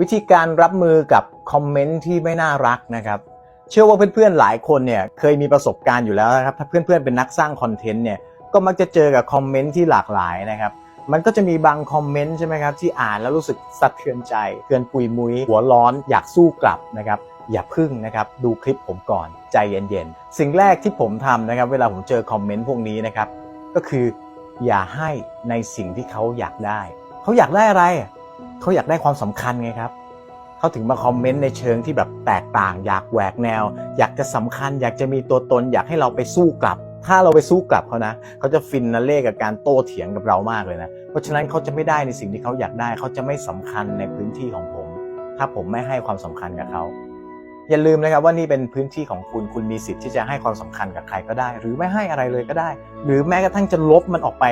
วิธีการรับมือกับคอมเมนต์ที่ไม่น่ารักนะครับ เชื่อว่าเพื่อนๆหลายคนเนี่ยเคยมีประสบการณ์อยู่แล้วนะครับถ้าเพื่อนๆเป็นนักสร้างคอนเทนต์เนี่ยก็มักจะเจอกับคอมเมนต์ที่หลากหลายนะครับ มันก็จะมีบางคอมเมนต์ใช่ไหมครับที่อ่านแล้วรู้สึกสะเทือนใจเตือนปุยมุยหัวร้อนอยากสู้กลับนะครับอย่าพึ่งนะครับดูคลิปผมก่อนใจเย็นๆ สิ่งแรกที่ผมทำนะครับ เวลาผมเจอคอมเมนต์พวกนี้นะครับก็คืออย่าให้ในสิ่งที่เขาอยากได้ เขาอยากได้อะไร เขาอยากได้ความสำคัญไงครับเขาถึงมาคอมเมนต์ในเชิงที่แบบแตกต่าง อยากแหวกแนว อยากจะสำคัญ อยากจะมีตัวตน อยากให้เราไปสู้กลับ ถ้าเราไปสู้กลับเขานะเขาจะฟินนะเล่กับการโต้เถียงกับเรามากเลยนะเพราะฉะนั้นเขาจะไม่ได้ในสิ่งที่เขาอยากได้เขาจะไม่สำคัญในพื้นที่ของผม ถ้าผมไม่ให้ความสำคัญกับเขาอย่าลืมนะครับว่านี่เป็นพื้นที่ของคุณ คุณมีสิทธิ์ที่จะให้ความสำคัญกับใครก็ได้ หรือไม่ให้อะไรเลยก็ได้ หรือแม้กระทั่งจะลบมันออกไป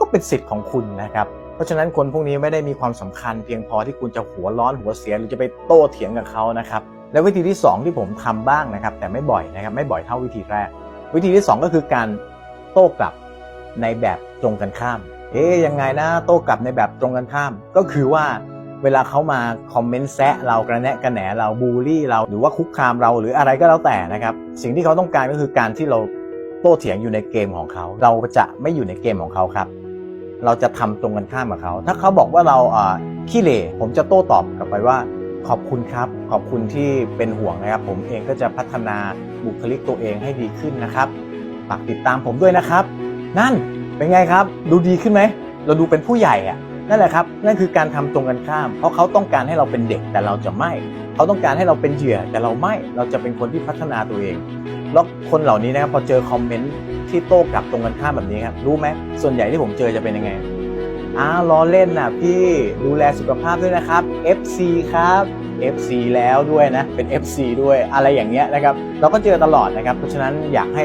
ก็เป็นสิทธิ์ของคุณนะครับ เพราะฉะนั้นคนพวกนี้ไม่ได้มีความสำคัญเพียงพอที่คุณจะหัวร้อนหัวเสียหรือจะไปโต้เถียงกับเขานะครับและวิธีที่ 2 ที่ผมทำบ้างนะครับ แต่ไม่บ่อยนะครับไม่บ่อยเท่าวิธีแรก วิธีที่ 2 ก็คือการโต้กลับในแบบตรงกันข้ามเอ๊ยยังไงนะโต้กลับในแบบตรงกันข้าม ก็คือว่าเวลาเขามาคอมเมนต์แซะเรากระแนะกระแหนเราบูลลี่เราหรือว่าคุกคามเราหรืออะไรก็แล้วแต่นะครับสิ่งที่เขาต้องการก็คือการที่เราโต้เถียงอยู่ในเกมของเขา เราจะไม่อยู่ในเกมของเขาครับ เราจะทำตรงกันข้ามกับเขา ถ้าเขาบอกว่าเราอ่าขี้เหร่ผมจะโต้ตอบกลับไปว่า ขอบคุณครับ ขอบคุณที่เป็นห่วงนะครับ ผมเองก็จะพัฒนาบุคลิกตัวเองให้ดีขึ้นนะครับฝากติดตามผมด้วยนะครับ นั่นเป็นไงครับ ดูดีขึ้นไหม เราดูเป็นผู้ใหญ่อะ นั่นแหละครับนั่นคือการทำตรงกันข้าม เพราะเขาต้องการให้เราเป็นเด็กแต่เราจะไม่ เขาต้องการให้เราเป็นเหยื่อแต่เราไม่เราจะเป็นคนที่พัฒนาตัวเอง แล้วคนเหล่านี้นะครับพอเจอคอมเมนต์ที่โต้กลับตรงกันข้ามแบบนี้ครับรู้ไหมส่วนใหญ่ที่ผมเจอจะเป็นยังไงอ้าวล้อเล่นนะพี่ดูแลสุขภาพด้วยนะครับ FC ครับ FC แล้วด้วยนะเป็น FC ด้วยอะไรอย่างเงี้ยนะครับเราก็เจอตลอดนะครับเพราะฉะนั้นอยากให้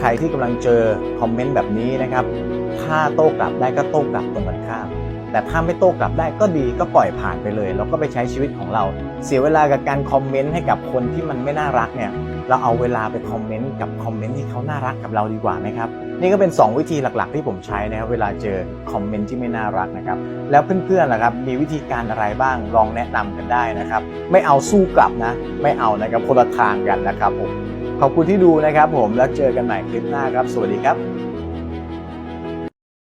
ใครที่กำลังเจอคอมเมนต์แบบนี้นะครับถ้าโต้กลับได้ก็โต้กลับตรงกันข้าม แต่ถ้าไม่โต้กลับได้ก็ดีก็ปล่อยผ่านไปเลยแล้วก็ไปใช้ชีวิตของเรา เสียเวลากับการคอมเมนต์ให้กับคนที่มันไม่น่ารักเนี่ยเราเอาเวลาไปคอมเมนต์กับคอมเมนต์ที่เขาน่ารักกับเราดีกว่าไหมครับนี่ก็เป็น 2 วิธีหลักๆ ที่ผมใช้นะครับเวลาเจอคอมเมนต์ที่ไม่น่ารักนะครับแล้วเพื่อนๆล่ะครับมีวิธีการอะไรบ้างลองแนะนำกันได้นะครับไม่เอาสู้กลับนะไม่เอานะครับคนละทางกันนะครับผมขอบคุณที่ดูนะครับผมแล้วเจอกันใหม่คลิปหน้าครับ สวัสดีครับ